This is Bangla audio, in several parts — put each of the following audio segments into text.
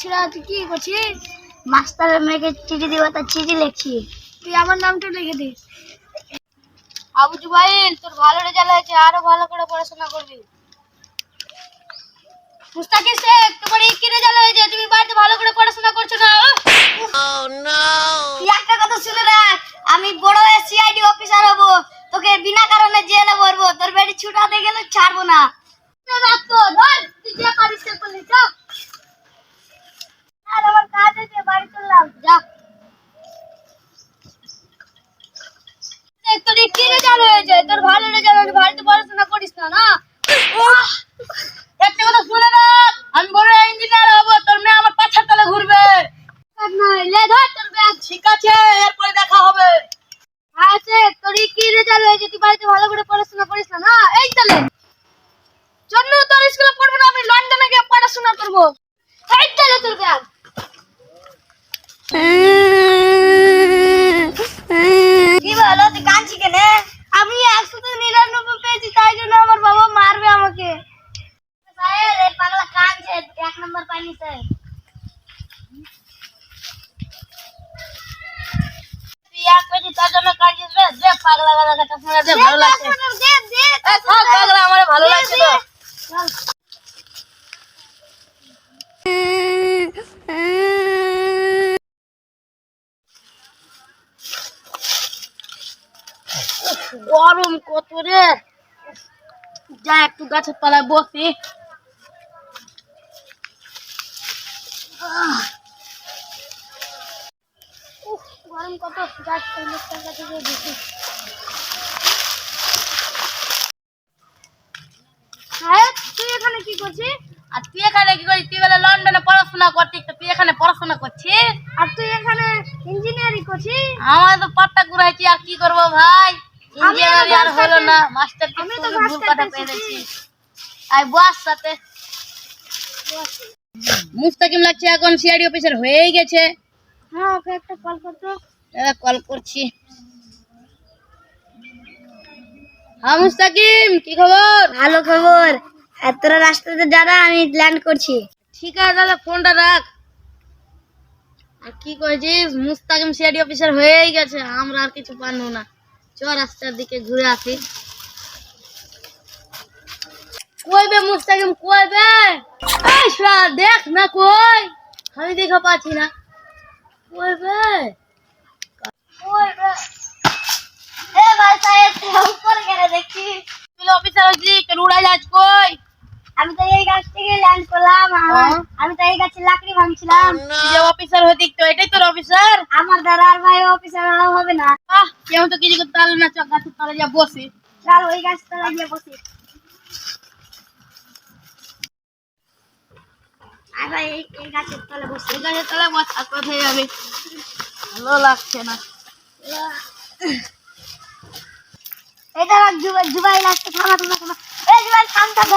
ছেড়া তুই কি করছিস? মাস্টারের মেয়েকে চিঠি দিব তার চিঠি লিখছি। তুই আমার নামটা লিখে দে। আবু জুবাইল তোর ভালো রেজাল্ট হয়েছে আরও ভালো করে পড়াশোনা করবি। মুস্তাকির শেখ তোমার কি রেজাল্ট হয়েছে? তুমি বাড়িতে ভালো করে পড়াশোনা করছ না তুই একটা কথা শুনে রাখ আমি বড় হয়ে সিআইডি অফিসার হব তোকে বিনা কারণে জেলে ভরবো তোর বেটি ছুটাতে গেলে ছাড়বো না রাখ তো ধর তুই যে পারিস সে করলি চল আর আমার কাজ আছে বাড়ি চললাম যা তোর এই কি রেজাল্ট হয়েছে তোর ভালো রেজাল্ট হয়েছে বাড়িতে পড়াশোনা করিস না না? একটা কথা শুনে রাখ আমি বড় ইঞ্জিনিয়ার হব তোর মেয়ে আমার পাছার তলে ঘুরবে। লে ধর তোর ব্যাগ। ঠিক আছে এরপরে দেখা হবে। আছে তোর এই কি রেজাল্ট হয়েছে? তুই বাড়িতে ভালো করে পড়াশোনা করিস না না? এই তাহলে। জন্য তোর স্কুলে পড়ব না আমি লন্ডনে গিয়ে পড়াশোনা করব। এই তাহলে তোর ব্যাগ। গরম কত রে যা একটু গাছের তলায় বসি আহ। গরম কত? গাছ কাছে গিয়ে বসি তুই এখানে কি করছিস? আর তুই এখানে কি তুই বেলা লন্ডনে পড়াশোনা করছিস তুই এখানে পড়াশোনা করছিস? আর তুই এখানে ইঞ্জিনিয়ারিং করছিস? আমার তো পাট্টা ঘুরাইছি আর কি করব ভাই? আর মাস্টার হলো না মাস্টার আমি তো ভুল কথা পেয়েছি। পেয়েছি আই বস সাথে। মুস্তাকিম লাগছে এখন সিআইডি অফিসার হয়েই গেছে। হ্যাঁ ওকে একটা কল করতো। দাদা কল করছি। হ্যাঁ মুস্তাকিম কি খবর? ভালো খবর। তোরা রাস্তাতে যারা আমি ল্যান্ড করছি। ঠিক আছে দাদা ফোনটা রাখ। আর কি করেছিস? মুস্তাকিম সিআইডি অফিসার হয়েই গেছে। আমরা আর কিছু পারব না। চ রাস্তার দিকে ঘুরে আসি। কইবে মুস্তাকিম কইবে এই শালা দেখ না কই। আমি দেখা পাচ্ছি না। কই ভাই সাহেব তুই উপর গেলে দেখছি তুই অফিসার হচ্ছি কেন উড়াই যাচ্ছ কই? আমি তো এই গাছ থেকে ল্যান্ড করলাম হ্যাঁ। আমি তো এই গাছে লাকড়ি ভাঙছিলাম। যে অফিসার হতি তো এটাই তোর অফিসার আমার দাদা আর ভাই অফিসার হবে না। আহ কেউ তো কিছু করতে পারল না চক গাছের তলে যা বসে। চল ওই গাছটা লাগিয়ে বসি। ভাই এই গাছের তলে বসি। এই গাছের তলে বস কোথায় যাবে? ভালো লাগছে না। দাঁড়া জুবাই জুবাই লাগছে থামা থামা থামা। এই জুবাই থাম থাম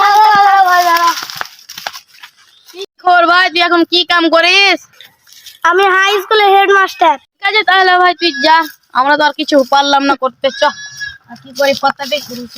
কি খবর ভাই? তুই এখন কি কাম করিস? আমি হাই স্কুলের হেডমাস্টার ঠিক আছে তাহলে ভাই তুই যা। আমরা তো আর কিছু পারলাম না করতে চ। আর কি করি পত্তাটাই করি চ।